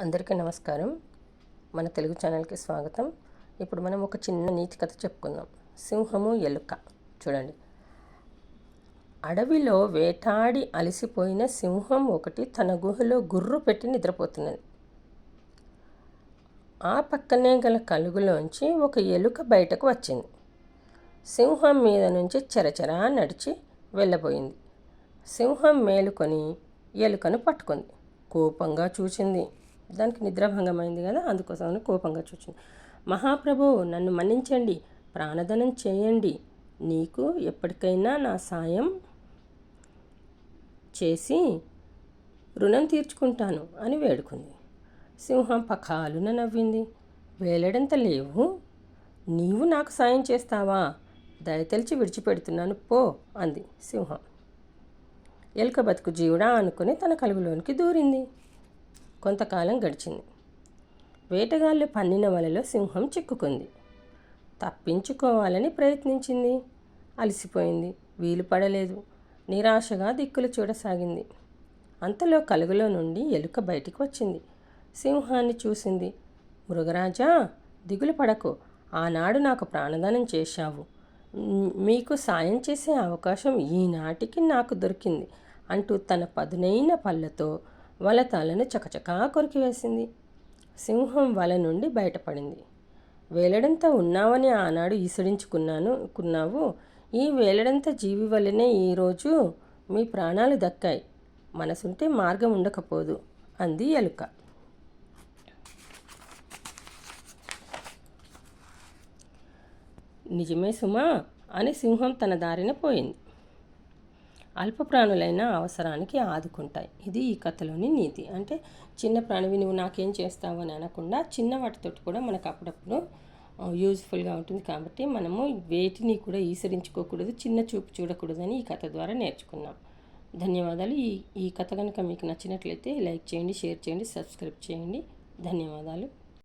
అందరికీ నమస్కారం. మన తెలుగు ఛానల్కి స్వాగతం. ఇప్పుడు మనం ఒక చిన్న నీతి కథ చెప్పుకుందాం. సింహము ఎలుక. చూడండి. అడవిలో వేటాడి అలసిపోయిన సింహం ఒకటి తన గుహలో గుర్రు పెట్టి నిద్రపోతున్నది. ఆ పక్కనే గల కలుగులోంచి ఒక ఎలుక బయటకు వచ్చింది. సింహం మీద నుంచి చెరచెరా నడిచి వెళ్ళబోయింది. సింహం మేలుకొని ఎలుకను పట్టుకుంది. కోపంగా చూసింది. దానికి నిద్రాభంగమైంది కదా అందుకోసం కోపంగా చూచింది. మహాప్రభు నన్ను మన్నించండి ప్రాణదనం చేయండి. నీకు ఎప్పటికైనా నా సాయం చేసి రుణం తీర్చుకుంటాను అని వేడుకుంది. సింహం పఖాలున నవ్వింది. వేలడంత లేవు. నీవు నాకు సాయం చేస్తావా? దయతలిచి విడిచిపెడుతున్నాను పో అంది సింహం. ఎలుక బతుకు జీవుడా అనుకుని తన కలుగులోనికి దూరింది. కొంతకాలం గడిచింది. వేటగాళ్ళు పన్నిన వలలో సింహం చిక్కుకుంది. తప్పించుకోవాలని ప్రయత్నించింది. అలసిపోయింది. వీలు పడలేదు. నిరాశగా దిక్కులు చూడసాగింది. అంతలో కలుగులో నుండి ఎలుక బయటికి వచ్చింది. సింహాన్ని చూసింది. మృగరాజా దిగులు పడకు. ఆనాడు నాకు ప్రాణదానం చేశావు. మీకు సాయం చేసే అవకాశం ఈనాటికి నాకు దొరికింది అంటూ తన పదునైన పళ్ళతో వల తలను చకచకా కొరికివేసింది సింహం వల నుండి బయటపడింది. వేలడంతా ఉన్నావని ఆనాడు ఈసడించుకున్నాను కున్నావు. ఈ వేలడంత జీవి వల్లనే ఈరోజు మీ ప్రాణాలు దక్కాయి. మనసుంటే మార్గం ఉండకపోదు అంది ఎలుక. నిజమే సుమా అని సింహం తన దారిన పోయింది. అల్ప ప్రాణులైన అవసరానికి ఆదుకుంటాయి. ఇది ఈ కథలోని నీతి. అంటే చిన్న ప్రాణివి నువ్వు నాకేం చేస్తావు అని అనకుండా చిన్న వాటితోటి కూడా మనకు అప్పుడప్పుడు యూజ్ఫుల్గా ఉంటుంది. కాబట్టి మనము వేటిని కూడా ఈసరించుకోకూడదు చిన్న చూపు చూడకూడదని ఈ కథ ద్వారా నేర్చుకున్నాం. ధన్యవాదాలు. ఈ ఈ కథ కనుక మీకు నచ్చినట్లయితే లైక్ చేయండి షేర్ చేయండి సబ్స్క్రైబ్ చేయండి. ధన్యవాదాలు.